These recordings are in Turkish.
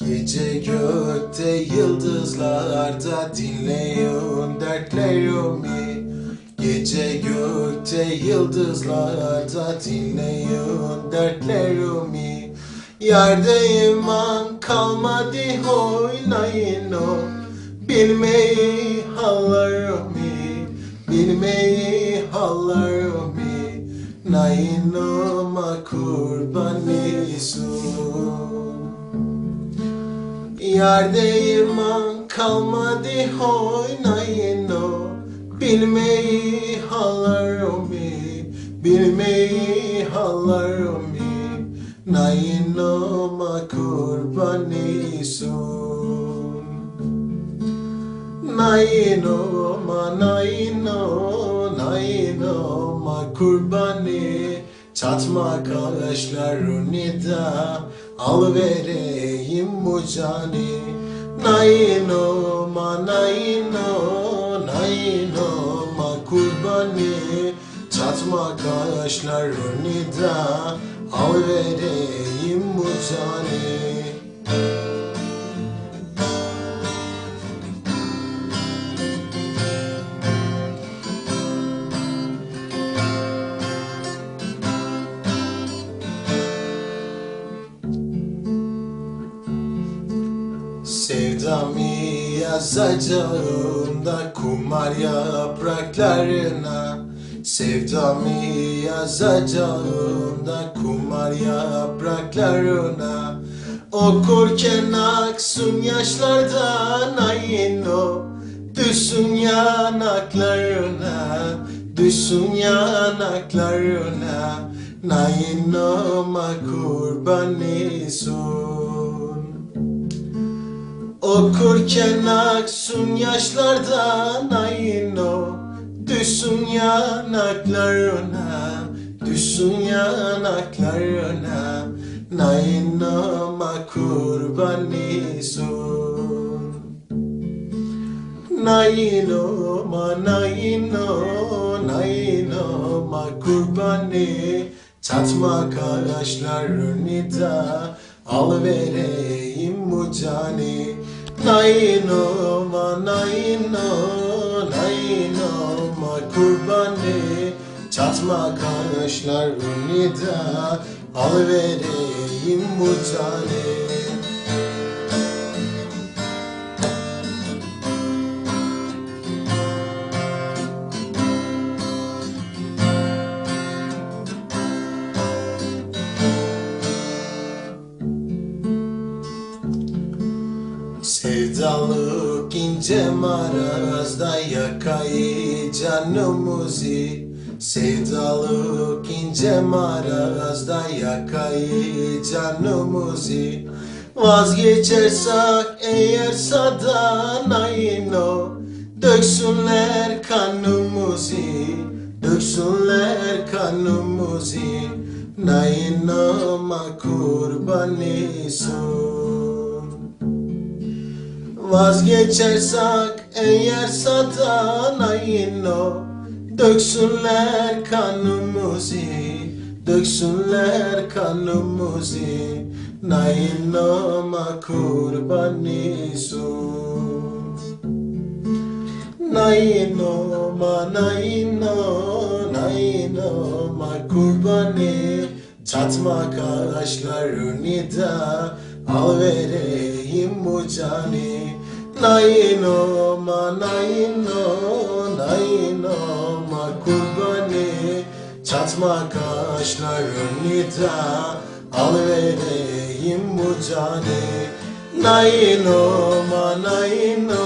Gece gökte yıldızlarda dinleyin dertlerimi Gece gökte yıldızlarda dinleyin dertlerimi Yerdeyim an kalmadı oynayın o. Bilmeyi hallarımı Bilmeyi hallarımı Nainoma kurban isun Yerdeyim kalmadı oynayın o. Bilmeyi hallarımı Bilmeyi hallarımı Nainoma kurban isun Nainoma, naino, nainoma kurbani Çatma kaşlarını da al vereyim bu cani Nainoma, naino, nainoma kurbani Çatma kaşlarını da al vereyim bu cani Sevdamı yazacağım da kumar yapraklarına Sevdamı yazacağım da kumar yapraklarına. Okurken aksın yaşlardan ayın o Düşsün yanaklarına Düşsün yanaklarına. Nayinoma kurban isun Okurken aksın yaşlardan ayın o Düşsün yanaklarına Düşsün yanaklarına Nainoma kurban isun Nainoma, naino, nainoma kurbani Tatma kaşlarını da al vereyim bu cani. Nainoma, naino, nainoma kurbani Çatma kaşlarını da al vereyim bu cani Sevdalık ince marazda yakayı canımızı. Sevdalık ince marazda yakayı canımızı. Vazgeçersek eğer sadan ayno Döksünler kanımızı Döksünler kanımızı. Nainoma kurban isun Vazgeçersek eğer satan ayino Döksünler kanımızı Döksünler kanımızı. Nainoma kurban isun Nainoma, naino, nainoma kurbanı Çatma kaşlarını da al vereyim bu cani. Nainoma, naino, nainoma kurbanı. Çatma kaşlarını da al vereyim bu cani. Nainoma, naino,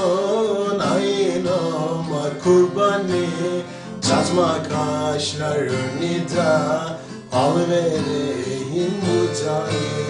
nainoma kurbanı. Çatma kaşlarını da al vereyim bu cani